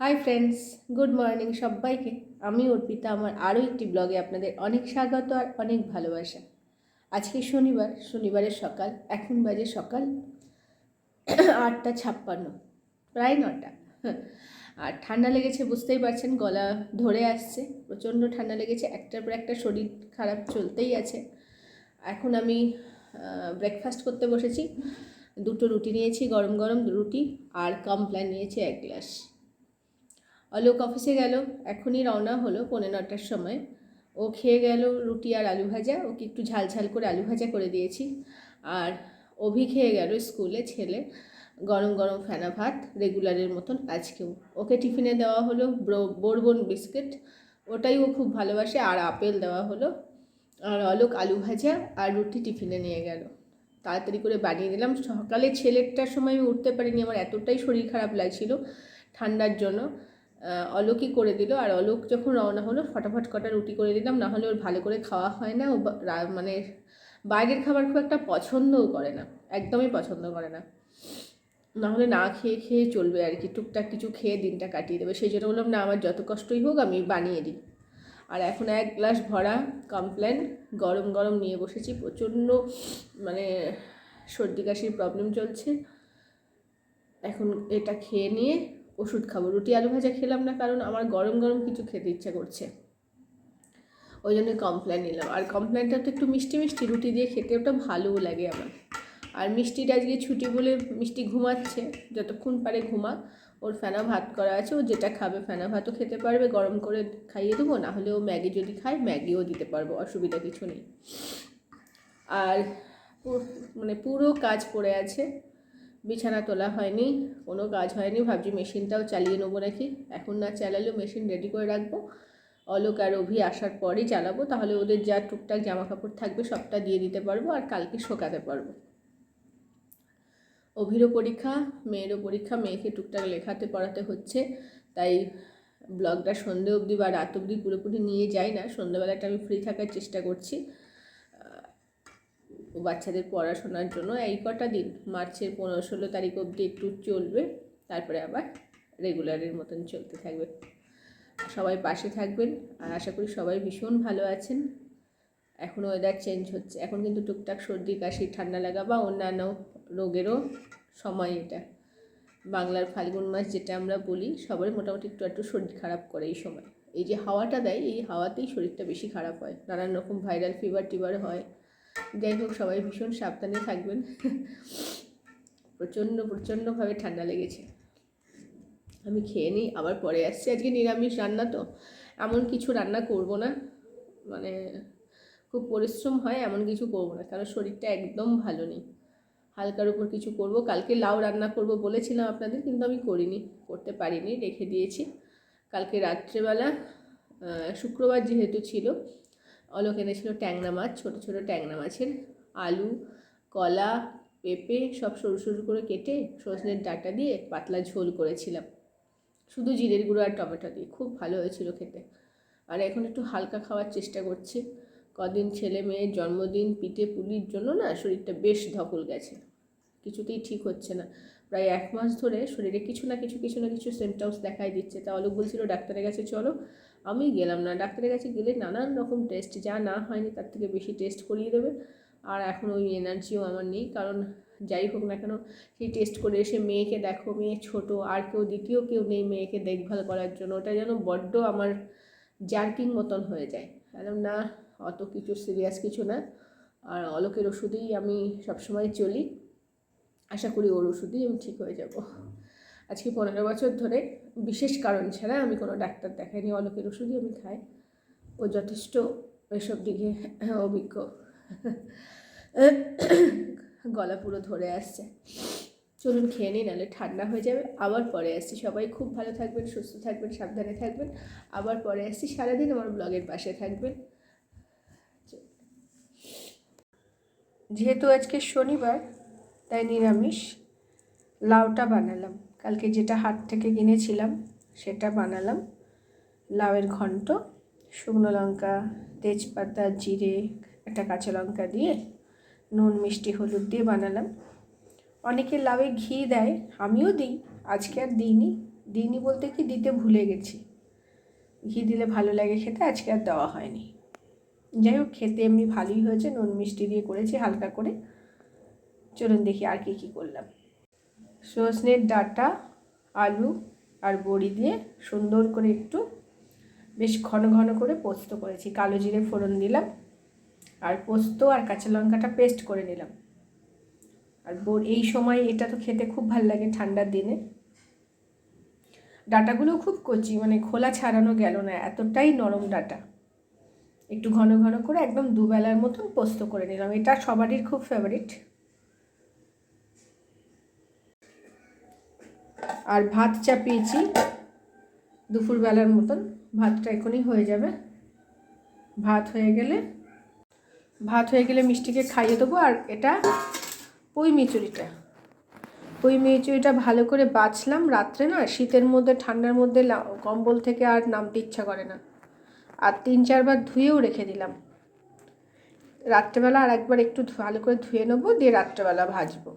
Hi friends good morning সবাইকে। আমি অর্পিতা, আমার আরও একটি ব্লগে আপনাদের অনেক স্বাগত আর অনেক ভালোবাসা। আজকে শনিবার, শনিবারের সকাল, এখন বাজে সকাল আটটা ছাপ্পান্ন, প্রায় নটা। আর ঠান্ডা লেগেছে বুঝতেই পারছেন, গলা ধরে আসছে, প্রচণ্ড ঠান্ডা লেগেছে, একটার পর একটা শরীর খারাপ চলতেই আছে। এখন আমি ব্রেকফাস্ট করতে বসেছি, দুটো রুটি নিয়েছি, গরম গরম রুটি আর কমপ্ল্যান নিয়েছি এক গ্লাস অলোক অফিসে গেল। এখনই রওনা হলো পৌনে নটার সময়। ও খেয়ে গেল রুটি আর আলু ভাজা। ওকে একটু ঝাল ঝাল করে আলু ভাজা করে দিয়েছি। আর অভি খেয়ে গেল স্কুলে ছেলে। গরম গরম ফেনা ভাত, রেগুলারের মতন আজকেও। ওকে টিফিনে দেওয়া হলো বোরবন বিস্কিট। ওটাই ও খুব ভালোবাসে। আর আপেল দেওয়া হলো। আর অলোক আলু ভাজা আর রুটি টিফিনে নিয়ে গেল। তাড়াতাড়ি করে বানিয়ে দিলাম। সকালে ছেলেরটার সময় আমি উঠতে পারিনি। আমার এতটাই শরীর খারাপ লাগছিল ঠান্ডার জন্য। অলোকই করে দিল। আর অলোক যখন রওনা হলো, ফটাফট কটা রুটি করে দিলাম। না হলে ওর ভালো করে খাওয়া হয় না। ও মানে বাইরের খাবার খুব একটা পছন্দও করে না। একদমই পছন্দ করে না। নাহলে না খেয়ে খেয়ে চলবে আর কি। টুকটাক কিছু খেয়ে দিনটা কাটিয়ে দেবে। সেই জন্য বললাম, না, আমার যত কষ্টই হোক, আমি বানিয়ে দিই। আর এখন এক গ্লাস ভরা কমপ্লেন। গরম গরম নিয়ে বসেছি। প্রচণ্ড মানে সর্দি কাশির প্রবলেম চলছে। এখন এটা খেয়ে নিয়ে ওষুধ খাব। রুটি আলু ভাজা খেলাম না কারণ আমার গরম গরম কিছু খেতে ইচ্ছা করছে। ওই জন্য কমপ্লেন নিলাম। আর কমপ্লেনটা তো একটু মিষ্টি মিষ্টি, রুটি দিয়ে খেতে ওটা ভালোও লাগে আমার। আর মিষ্টিটা আজকে ছুটি বলে মিষ্টি ঘুমাচ্ছে, যতক্ষণ পারে ঘুমা। ওর ফেনা ভাত করা আছে, ও যেটা খাবে ফেনা ভাতও খেতে পারবে, গরম করে খাইয়ে দেবো, না হলে ও ম্যাগি যদি খায়, ম্যাগিও দিতে পারব, অসুবিধা কিছু নেই। আর মানে পুরো কাজ পড়ে আছে। বিছানা তোলা হয়নি, কোনো কাজ হয়নি, ভাবছি মেশিনটাও চালিয়ে নেব নাকি। এখন না চালালেও মেশিন রেডি করে রাখব। অলোক আর অভি আসার পরই চালাবো, তাহলে ওদের যা টুকটাক জামা কাপড় থাকবে সবটা দিয়ে দিতে পারব আর কালকে শোকাতে পারব। অভিরও পরীক্ষা, মেয়েরও পরীক্ষা, মেয়েকে টুকটাক লেখাতে পড়াতে হচ্ছে, তাই ব্লগটা সন্ধে অবধি বা রাত অবধি পুরোপুরি নিয়ে যাই না সন্ধ্যেবেলাটা আমি ফ্রি থাকার চেষ্টা করছি। বাচ্চাদের পড়াশোনার জন্য এই কটা দিন, মার্চের পনেরো ষোলো তারিখ অবধি একটু চলবে, তারপরে আবার রেগুলারের মতন চলতে থাকবে। সবাই পাশে থাকবেন, আর আশা করি সবাই ভীষণ ভালো আছেন। এখন ওয়েদার চেঞ্জ হচ্ছে, এখন কিন্তু টুকটাক সর্দি, কাশি, ঠান্ডা লাগা বা অন্যান্য রোগেরও সময় এটা। বাংলার ফাল্গুন মাস যেটা আমরা বলি, সবারই মোটামুটি একটু একটু শরীর খারাপ করে এই সময়। এই যে হাওয়াটা দেয়, এই হাওয়াতেই শরীরটা বেশি খারাপ হয়। নানান রকম ভাইরাল ফিভার টিভার হয়। যাই হোক, সবাই ভীষণ সাবধানে থাকবেন। প্রচণ্ড, প্রচণ্ডভাবে ঠান্ডা লেগেছে। আমি খেয়ে নিই, আবার পরে আসছি। আজকে নিরামিষ রান্না তো, এমন কিছু রান্না করব না। মানে খুব পরিশ্রম হয়, এমন কিছু করব না। কারণ শরীরটা একদম ভালো নেই। হালকার উপর কিছু করব। কালকে লাউ রান্না করব বলেছিলাম আপনাদের, কিন্তু আমি করিনি, করতে পারিনি, রেখে দিয়েছি। কালকে রাত্রেবেলা শুক্রবার যেহেতু ছিল অলোক এনেছিল ট্যাংরা মাছ, ছোটো ছোটো ট্যাংরা মাছের আলু, কলা, পেঁপে সব সরু সরু করে কেটে সজনের ডাটা দিয়ে পাতলা ঝোল করেছিলাম। শুধু জিরের গুঁড়ো আর টমেটো দিয়ে। খুব ভালো হয়েছিল খেতে। আর এখন একটু হালকা খাওয়ার চেষ্টা করছি। কদিন ছেলে মেয়ের জন্মদিন, পিঠে পুলির জন্য না শরীরটা বেশ ধকল গেছে। কিছুতেই ঠিক হচ্ছে না। প্রায় এক মাস ধরে শরীরে কিছু না কিছু কিছু না কিছু সিমটমস দেখাই দিচ্ছে। তা অলোক বলছিল, ডাক্তারের কাছে চলো। আমি গেলাম না, ডাক্তারের কাছে গেলে নানান রকম টেস্ট যা না হয়নি তার থেকে বেশি টেস্ট করিয়ে দেবে। আর এখন ওই এনার্জিও আমার নেই, কারণ যাই হোক না কেন, সেই টেস্ট করে এসে মেয়েকে দেখো, মেয়ে ছোট, আর কেউ দ্বিতীয় কেউ নেই মেয়েকে দেখভাল করার জন্য। ওটা যেন বড্ড আমার জার্কিং মতন হয়ে যায়। কারণ না, অত কিছু সিরিয়াস কিছু না। আর অলোকের ওষুধেই আমি সবসময় চলি। আশা করি ওর ওষুধেই আমি ঠিক হয়ে যাব। আজকে পনেরো বছর ধরে বিশেষ কারণ ছাড়া আমি কোনো ডাক্তার দেখাইনি অলোকের ওষুধই আমি খাই। ও যথেষ্ট এসব দিকে অভিজ্ঞ। গলা পুরো ধরে আসছে। চলুন খেয়ে নিই, নাহলে ঠান্ডা হয়ে যাবে। আবার পরে আসছি। সবাই খুব ভালো থাকবেন, সুস্থ থাকবেন, সাবধানে থাকবেন। আবার পরে আসছি। সারাদিন আমার ব্লগের পাশে থাকবেন। যেহেতু আজকে শনিবার, তাই নিরামিষ। লাউটা বানালাম। কালকে যেটা হাট থেকে কিনেছিলাম, সেটা বানালাম। লাউয়ের ঘন্ট, শুকনো লঙ্কা, তেজপাতা, জিরে, একটা কাঁচা লঙ্কা দিয়ে, নুন, মিষ্টি, হলুদ দিয়ে বানালাম। অনেকে লাউয়ে ঘি দেয়, আমিও দিই, আজকে আর দিইনি। দিইনি বলতে কি, দিতে ভুলে গেছি। ঘি দিলে ভালো লাগে খেতে, আজকে আর দেওয়া হয়নি। যাই হোক, খেতে এমনি ভালোই হয়েছে, নুন, মিষ্টি দিয়ে করেছি হালকা করে। চলুন দেখি আর কি কি করলাম। সজনের ডাটা, আলু আর বড়ি দিয়ে সুন্দর করে একটু বেশ ঘন ঘন করে পোস্ত করেছি। কালো জিরে ফোড়ন দিলাম আর পোস্ত আর কাঁচা লঙ্কাটা পেস্ট করে নিলাম। আর এই সময় এটা তো খেতে খুব ভালো লাগে ঠান্ডার দিনে। ডাটাগুলো খুব কচি মানে খোলা ছাড়ানো গেল না, এতটাই নরম ডাটা। একটু ঘন ঘন করে একদম দুবেলার মতন পোস্ত করে নিলাম। এটা সবারই খুব ফেভারিট আর ভাত চাপিয়েছি। দুপুরবেলার মতন ভাতটা এখনই হয়ে যাবে। ভাত হয়ে গেলে, ভাত হয়ে গেলে মিষ্টিকে খাইয়ে দেবো। আর এটা পুঁই মিচুরিটা। পুঁই মিচুরিটা ভালো করে বাছলাম। রাত্রে না শীতের মধ্যে, ঠান্ডার মধ্যে কম্বল থেকে আর নামতে ইচ্ছা করে না। আর তিন চারবার ধুয়েও রেখে দিলাম। রাত্রেবেলা আর একবার একটু ভালো করে ধুয়ে নেব। দিয়ে রাত্রেবেলা ভাজবো।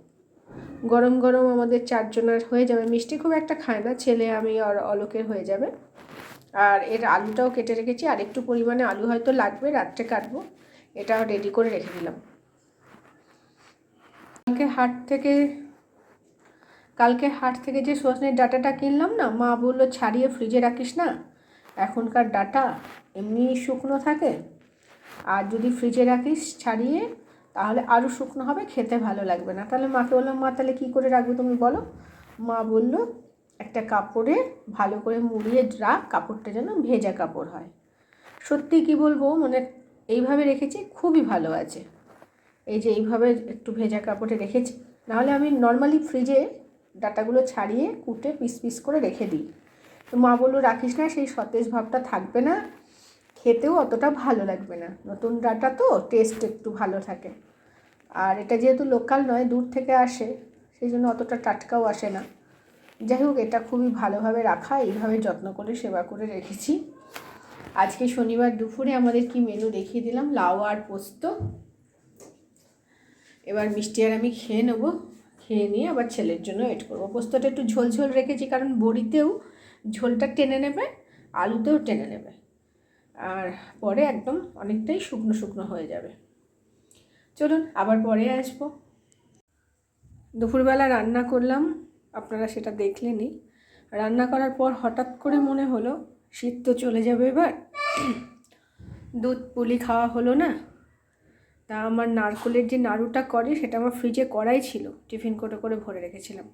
গরম গরম আমাদের চারজনের হয়ে যাবে। মিষ্টি খুব একটা খায় না, ছেলে আমি আর অলোকের হয়ে যাবে। আর এর আলুটাও কেটে রেখেছি, আর একটু পরিমাণে আলু হয়তো লাগবে, রাত্রে কাটবো। এটাও রেডি করে রেখে দিলাম। কালকে হাট থেকে, কালকে হাট থেকে যে সজনের ডাটাটা কিনলাম না, মা বলল, ছাড়িয়ে ফ্রিজে রাখিস না। এখনকার ডাটা এমনি শুকনো থাকে। আর যদি ফ্রিজে রাখিস, ছাড়িয়ে তাহলে আরও শুকনো হবে, খেতে ভালো লাগবে না। তাহলে মাকে বললাম, মা, তাহলে কী করে রাখব তুমি বলো? মা বলল, একটা কাপড়ে ভালো করে মুড়িয়ে রাখ, কাপড়টা যেন ভেজা কাপড় হয়। সত্যি কি বলব মানে এইভাবে রেখেছি, খুবই ভালো আছে। এই যে এইভাবে একটু ভেজা কাপড়ে রেখেছি, নাহলে আমি নর্মালি ফ্রিজে ডাটাগুলো ছাড়িয়ে কুটে পিস পিস করে রেখে দিই। তো মা বলল, রাখিস না, সেই সতেজ ভাবটা থাকবে না, খেতেও অতটা ভালো লাগবে না। নতুন ডাটা তো, টেস্ট একটু ভালো থাকে। আর এটা যেহেতু লোকাল নয়, দূর থেকে আসে, সেই জন্য অতটা টাটকাও আসে না। যাই হোক, এটা খুবই ভালোভাবে রাখা, এইভাবে যত্ন করে সেবা করে রেখেছি। আজকে শনিবার দুপুরে আমাদের কি মেনু দেখিয়ে দিলাম? লাউ আর পোস্ত। এবার মিষ্টি আর আমি খেয়ে নেব। খেয়ে নিয়ে আবার ছেলের জন্য ওয়েট করব। পোস্তটা একটু ঝোল ঝোল রেখেছি, কারণ বড়িতেও ঝোলটা টেনে নেবে, আলুতেও টেনে নেবে। আর পরে একদম অনেকটাই শুকনো শুকনো হয়ে যাবে। চলুন আবার পরে আসব। দুপুরবেলা রান্না করলাম, আপনারা সেটা দেখলেনই। রান্না করার পর হঠাৎ করে মনে হলো, শীত তো চলে যাবে এবার। দুধ পুলি খাওয়া হলো না। তা আমার নারকোলের যে নাড়ুটা করে, সেটা আমার ফ্রিজে করাই ছিল, টিফিন কোটো করে ভরে রেখেছিলাম।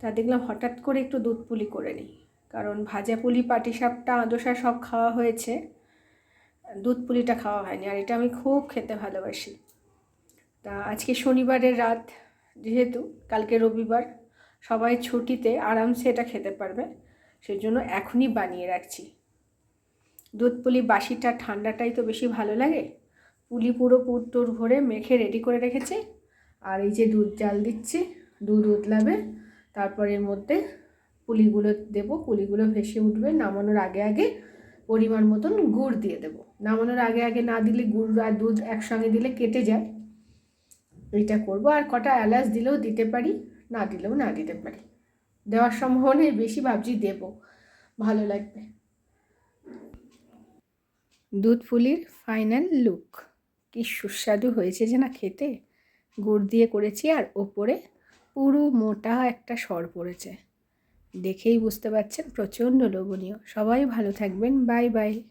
তা দেখলাম হঠাৎ করে একটু দুধ পুলি করে নিই, কারণ ভাজা পুলি পাটিসাপটা আদোসা সব খাওয়া হয়েছে। দুধ পুলিটা খাওয়া হয়নি, আর এটা আমি খুব খেতে ভালোবাসি। তা আজকে শনিবারের রাত, যেহেতু কালকে রবিবার, সবাই ছুটিতে আরামসে এটা খেতে পারবে। সেই জন্য এখনই বানিয়ে রাখছি। দুধ পুলি বাসিটা ঠান্ডাটাই তো বেশি ভালো লাগে। পুলি পুরো পুর টুর ভরে মেখে রেডি করে রেখেছি। আর এই যে দুধ জাল দিচ্ছি, দুধ উতলাবে। তারপর এর মধ্যে পুলিগুলো দেব, পুলিগুলো ভেসে উঠবে। নামানোর আগে আগে পরিমাণ মতন গুড় দিয়ে দেব। নামানোর আগে আগে না দিলে গুড় আর দুধ একসঙ্গে দিলে কেটে যায়। এইটা করব। আর কটা এলাচ দিলেও দিতে পারি, না দিলেও না দিতে পারি। দেওয়ার সম্ভাবনা বেশি, ভাবছি দেব। ভালো লাগবে। দুধ ফুলির ফাইনাল লুক। কি সুস্বাদু হয়েছে যে না খেতে। গুড় দিয়ে করেছি আর ওপরে পুরো মোটা একটা সর পড়েছে। দেখেই বুঝতে পারছেন, প্রচণ্ড লোভনীয়। সবাই ভালো থাকবেন। Bye bye.